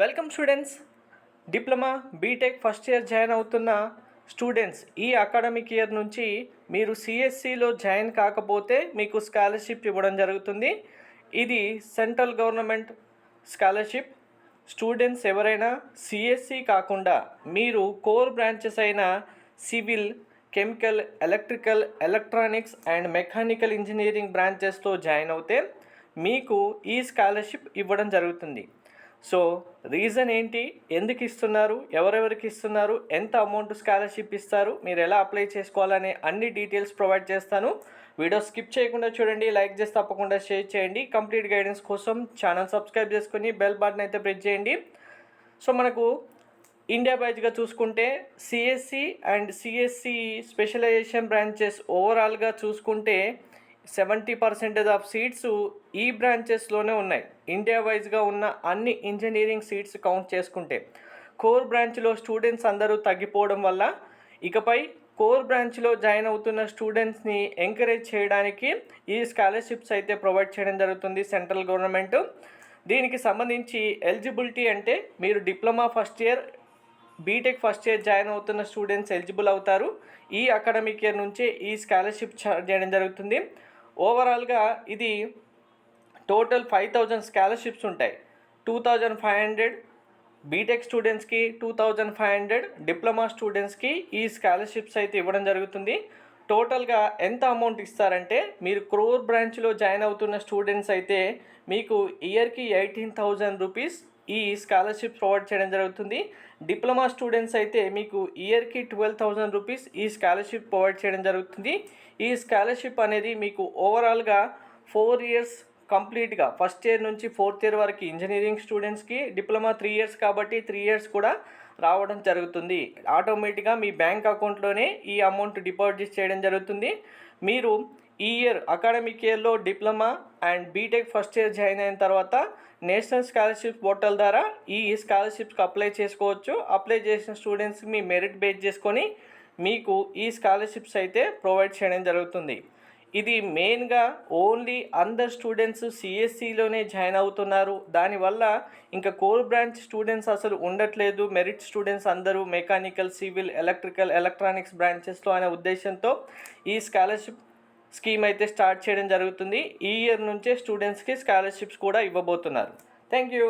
Welcome students diploma BTech first year join అవుతున్న students ఈ academic year నుంచి మీరు సిఎస్సిలో జాయిన్ కాకపోతే మీకు స్కాలర్షిప్ ఇవ్వడం జరుగుతుంది. ఇది సెంట్రల్ గవర్నమెంట్ స్కాలర్షిప్ స్టూడెంట్స్ ఎవరైనా సిఎస్సి కాకుండా మీరు కోర్ బ్రాంచెస్ అయిన civil chemical electrical electronics and mechanical engineering బ్రాంచెస్తో join అవుతే మీకు ఈ స్కాలర్షిప్ ఇవ్వడం జరుగుతుంది. సో రీజన్ ఏంటి? ఎందుకు ఇస్తున్నారు? ఎవరెవరికి ఇస్తున్నారు? ఎంత అమౌంట్ స్కాలర్షిప్ ఇస్తారు? మీరు ఎలా అప్లై చేసుకోవాలనే అన్ని డీటెయిల్స్ ప్రొవైడ్ చేస్తాను. వీడియో స్కిప్ చేయకుండా చూడండి లైక్ చేసి తప్పకుండా షేర్ చేయండి. కంప్లీట్ గైడెన్స్ కోసం ఛానల్ సబ్స్క్రైబ్ చేసుకొని బెల్ బటన్ అయితే ప్రెస్ చేయండి. సో మనకు ఇండియా వైజ్గా చూసుకుంటే CSC and CSC specialization branches ఓవరాల్గా చూసుకుంటే సెవెంటీ పర్సెంటేజ్ ఆఫ్ సీట్స్ ఈ బ్రాంచెస్లోనే ఉన్నాయి. ఇండియా వైజ్గా ఉన్న అన్ని ఇంజనీరింగ్ సీట్స్ కౌంట్ చేసుకుంటే కోర్ బ్రాంచ్లో స్టూడెంట్స్ అందరూ తగ్గిపోవడం వల్ల ఇకపై కోర్ బ్రాంచ్లో జాయిన్ అవుతున్న స్టూడెంట్స్ని ఎంకరేజ్ చేయడానికి ఈ స్కాలర్షిప్స్ అయితే ప్రొవైడ్ చేయడం జరుగుతుంది సెంట్రల్ గవర్నమెంట్. దీనికి సంబంధించి ఎలిజిబిలిటీ అంటే మీరు diploma first year BTech first year join అవుతున్న స్టూడెంట్స్ ఎలిజిబుల్ అవుతారు. ఈ అకాడమిక్ ఇయర్ నుంచే ఈ స్కాలర్షిప్ చేయడం జరుగుతుంది. ఓవరాల్గా ఇది టోటల్ ఫైవ్ థౌజండ్ స్కాలర్షిప్స్ ఉంటాయి. Two thousand five hundred BTech స్టూడెంట్స్కి two thousand five hundred diploma స్టూడెంట్స్కి ఈ స్కాలర్షిప్స్ అయితే ఇవ్వడం జరుగుతుంది. టోటల్గా ఎంత అమౌంట్ ఇస్తారంటే మీరు క్రోర్ బ్రాంచ్లో జాయిన్ అవుతున్న స్టూడెంట్స్ అయితే మీకు ఇయర్కి ఎయిటీన్ థౌజండ్ రూపీస్ ఈ స్కాలర్షిప్ ప్రొవైడ్ చేయడం జరుగుతుంది. డిప్లొమా స్టూడెంట్స్ అయితే మీకు ఇయర్కి ట్వెల్వ్ థౌజండ్ రూపీస్ ఈ స్కాలర్షిప్ ప్రొవైడ్ చేయడం జరుగుతుంది. ఈ స్కాలర్షిప్ అనేది మీకు ఓవరాల్గా ఫోర్ ఇయర్స్ కంప్లీట్గా ఫస్ట్ ఇయర్ నుంచి ఫోర్త్ ఇయర్ వరకు ఇంజనీరింగ్ స్టూడెంట్స్కి డిప్లొమా త్రీ ఇయర్స్ కాబట్టి త్రీ ఇయర్స్ కూడా రావడం జరుగుతుంది. ఆటోమేటిక్గా మీ బ్యాంక్ అకౌంట్లోనే ఈ అమౌంట్ డిపాజిట్ చేయడం జరుగుతుంది. మీరు ఈ ఇయర్ అకాడమిక్ ఇయర్లో diploma and BTech first year join అయిన తర్వాత నేషనల్ స్కాలర్షిప్ పోర్టల్ ద్వారా ఈ స్కాలర్షిప్స్కి అప్లై చేసుకోవచ్చు. అప్లై చేసిన స్టూడెంట్స్కి మీ మెరిట్ బేస్ చేసుకొని మీకు ఈ స్కాలర్షిప్స్ అయితే ప్రొవైడ్ చేయడం జరుగుతుంది. ఇది మెయిన్గా ఓన్లీ అందరు స్టూడెంట్స్ సిఎస్సిలోనే జాయిన్ అవుతున్నారు. దానివల్ల ఇంకా కోర్ బ్రాంచ్ స్టూడెంట్స్ అసలు ఉండట్లేదు. మెరిట్ స్టూడెంట్స్ అందరూ మెకానికల్ సివిల్ ఎలక్ట్రికల్ ఎలక్ట్రానిక్స్ బ్రాంచెస్లో అనే ఉద్దేశంతో ఈ స్కాలర్షిప్ స్కీమ్ అయితే స్టార్ట్ చేయడం జరుగుతుంది. ఈ ఇయర్ నుంచే స్టూడెంట్స్కి స్కాలర్షిప్స్ కూడా ఇవ్వబోతున్నారు. Thank you